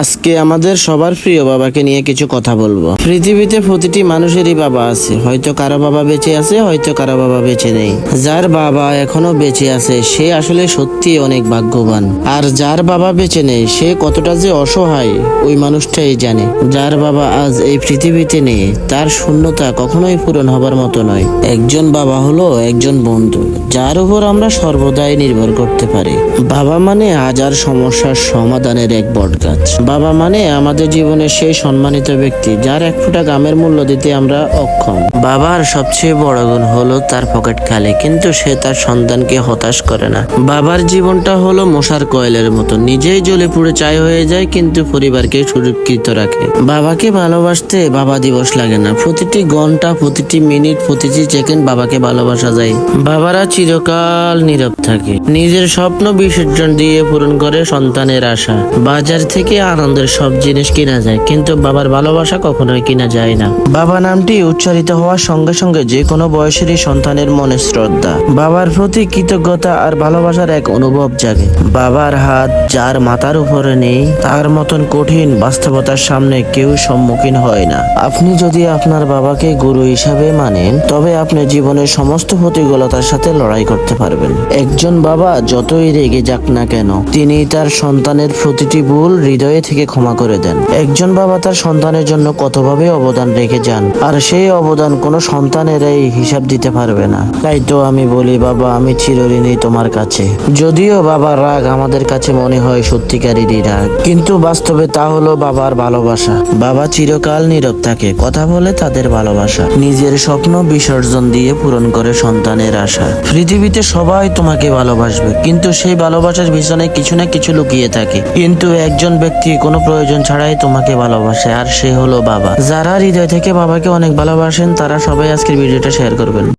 আজকে আমাদের সবার প্রিয় বাবাকে নিয়ে কিছু কথা বলব। পৃথিবীতে প্রতিটি মানুষেরই বাবা আছে। হয়তো কারও বাবা বেঁচে আছে, হয়তো কারও বাবা বেঁচে নেই। যার বাবা এখনও বেঁচে আছে, সে আসলে সত্যি অনেক ভাগ্যবান। আর যার বাবা বেঁচে নেই, সে কতটা যে অসহায়, ওই মানুষটাই জানে। যার বাবা আজ এই পৃথিবীতে নেই, তার শূন্যতা কখনোই পূরণ হবার মতো নয়। একজন বাবা হলো একজন বন্ধু, যার উপর আমরা সর্বদাই নির্ভর করতে পারি। বাবা মানে হাজার সমস্যার সমাধানের এক বটগাছ। বাবা মানে আমাদের জীবনের সেই সম্মানিত ব্যক্তি, যার এক ফোঁটা গামের মূল্য দিতে আমরা অক্ষম। বাবার সবচেয়ে বড় গুণ হলো তার পকেট খালি, কিন্তু সে তার সন্তানকে হতাশ করে না। বাবার জীবনটা হলো মশার কয়েলের মতো, নিজেই জ্বলে পুড়ে চাই হয়ে যায়, কিন্তু পরিবারকে সুরক্ষিত রাখে। বাবাকে ভালোবাসতে বাবা দিবস লাগে না, প্রতিটি ঘণ্টা, প্রতিটি মিনিট, প্রতিটি সেকেন্ড বাবাকে ভালোবাসা যায়। বাবারা চিরকাল নীরব থাকে, নিজের স্বপ্ন বিসর্জন দিয়ে পূরণ করে সন্তানের আশা। বাজার থেকে আনন্দের সব জিনিস কিনা যায়, কিন্তু বাবার ভালোবাসা কখনোই কিনা যায় না। বাবা নামটি উচ্চারিত হওয়ার সঙ্গে সঙ্গে যে কোনো বয়সেরই সন্তানের মনে শ্রদ্ধা। বাবার প্রতি কৃতজ্ঞতা আর ভালোবাসার এক অনুভব জাগে। বাবার হাত যার মাথার উপরে নেই, তার মতন কঠিন বাস্তবতার সামনে কেউ সম্মুখীন হয় না। আপনি যদি আপনার বাবাকে গুরু হিসাবে মানেন, তবে আপনি জীবনের সমস্ত প্রতিকূলতার সাথে লড়াই করতে পারবেন। একজন বাবা যতই রেগে যাক না কেন, তিনি তার সন্তানের প্রতিটি ভুল হৃদয়ে থেকে ক্ষমা করে দেন। একজন বাবা তার সন্তানের জন্য কতভাবে অবদান রেখে যান, আর সেই অবদান কোনো সন্তানের এই হিসাব দিতে পারবে না। তাই তো আমি বলি, বাবা, আমি চিরঋণী তোমার কাছে। যদিও বাবার রাগ আমাদের কাছে মনে হয় সত্যিকারেরই রাগ, কিন্তু বাস্তবে তা হলো বাবার ভালোবাসা। বাবা চিরকাল নীরব থাকে, কথা বলে তাদের ভালোবাসা। নিজের স্বপ্ন বিসর্জন দিয়ে পূরণ করে সন্তানের আশা। পৃথিবীতে সবাই তোমাকে ভালোবাসবে, কিন্তু সেই ভালোবাসার পিছনে কিছু না কিছু লুকিয়ে থাকে। কিন্তু একজন ব্যক্তি কোনো প্রয়োজন ছাড়াই তোমাকে ভালোবাসে, আর সে হলো বাবা। যারা হৃদয় থেকে বাবাকে অনেক ভালোবাসেন, তারা সবাই আজকের ভিডিওটা শেয়ার করবেন।